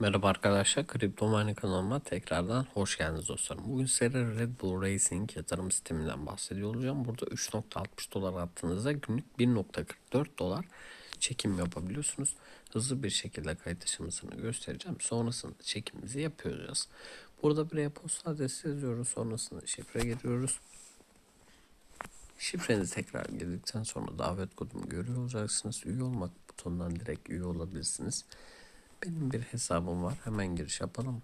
Merhaba arkadaşlar, Kripto Mine kanalıma tekrardan hoş geldiniz dostlarım. Bugün size Red Bull Racing yatırım sisteminden bahsediyor olacağım. Burada 3.60 dolar attığınızda günlük 1.44 dolar çekim yapabiliyorsunuz. Hızlı bir şekilde kayıt aşamasını göstereceğim. Sonrasında çekimimizi yapıyoruz. Burada bir e-posta adresi yazıyoruz. Sonrasında şifre giriyoruz. Şifrenizi tekrar girdikten sonra davet kodumu görüyor olacaksınız. Üye olmak butonundan direkt üye olabilirsiniz. Benim bir hesabım var. Hemen giriş yapalım.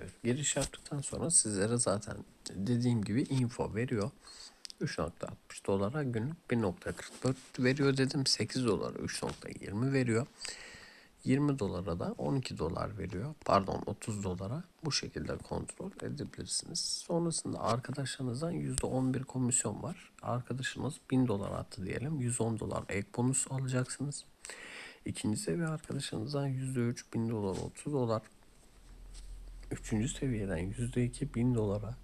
Evet, giriş yaptıktan sonra sizlere zaten dediğim gibi info veriyor. 3.60 dolara günlük 1.44 veriyor dedim. 8 dolara 3.20 veriyor. 20 dolara da 12 dolar veriyor. Pardon 30 dolara bu şekilde kontrol edebilirsiniz. Sonrasında arkadaşlarınızdan %11 komisyon var. Arkadaşınız 1000 dolar attı diyelim. 110 dolar ek bonus alacaksınız. İkinci seviye arkadaşınızdan %3 1000 dolar 30 dolar. Üçüncü seviyeden %2 1000 dolara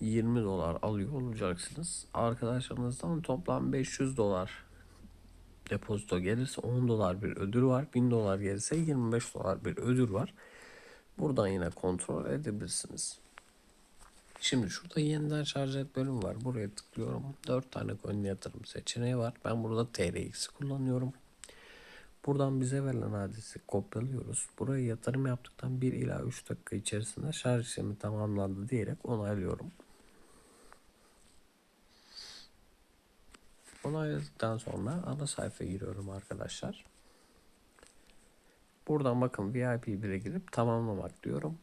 20 dolar alıyor olacaksınız. Arkadaşlarınızdan toplam 500 dolar depozito gelirse 10 dolar bir ödül var. 1000 dolar gelirse 25 dolar bir ödül var. Buradan yine kontrol edebilirsiniz. Şimdi şurada yeniden şarj et bölüm var. Buraya tıklıyorum. 4 tane coin yatırım seçeneği var. Ben burada TRX kullanıyorum. Buradan bize verilen adresi kopyalıyoruz. Buraya yatırım yaptıktan 1 ila 3 dakika içerisinde şarj işlemi tamamlandı diyerek onaylıyorum. Onayladıktan sonra ana sayfaya giriyorum arkadaşlar. Buradan bakın VIP 1'e girip tamamlamak diyorum.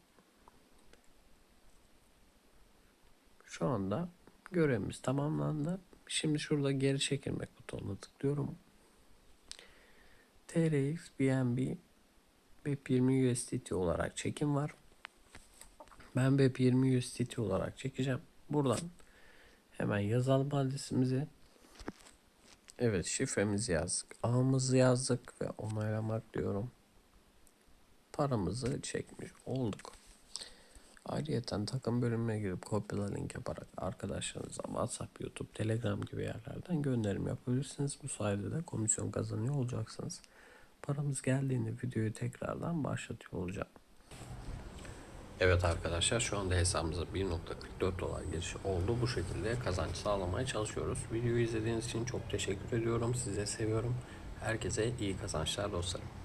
Şu anda görevimiz tamamlandı. Şimdi şurada geri çekilmek butonuna tıklıyorum. TRX BNB BEP20 USDT olarak çekim var. Ben BEP20 USDT olarak çekeceğim. Buradan hemen yazalım adresimizi. Evet şifremizi yazdık. Ağımızı yazdık ve onaylamak diyorum. Paramızı çekmiş olduk. Ayrıyeten takım bölümüne girip kopyala link yaparak arkadaşlarınıza WhatsApp, YouTube, Telegram gibi yerlerden gönderim yapabilirsiniz. Bu sayede de komisyon kazanıyor olacaksınız. Paramız geldiğinde videoyu tekrardan başlatıyor olacağım. Evet arkadaşlar şu anda hesabımıza 1.44 dolar giriş oldu. Bu şekilde kazanç sağlamaya çalışıyoruz. Videoyu izlediğiniz için çok teşekkür ediyorum. Size seviyorum. Herkese iyi kazançlar dostlarım.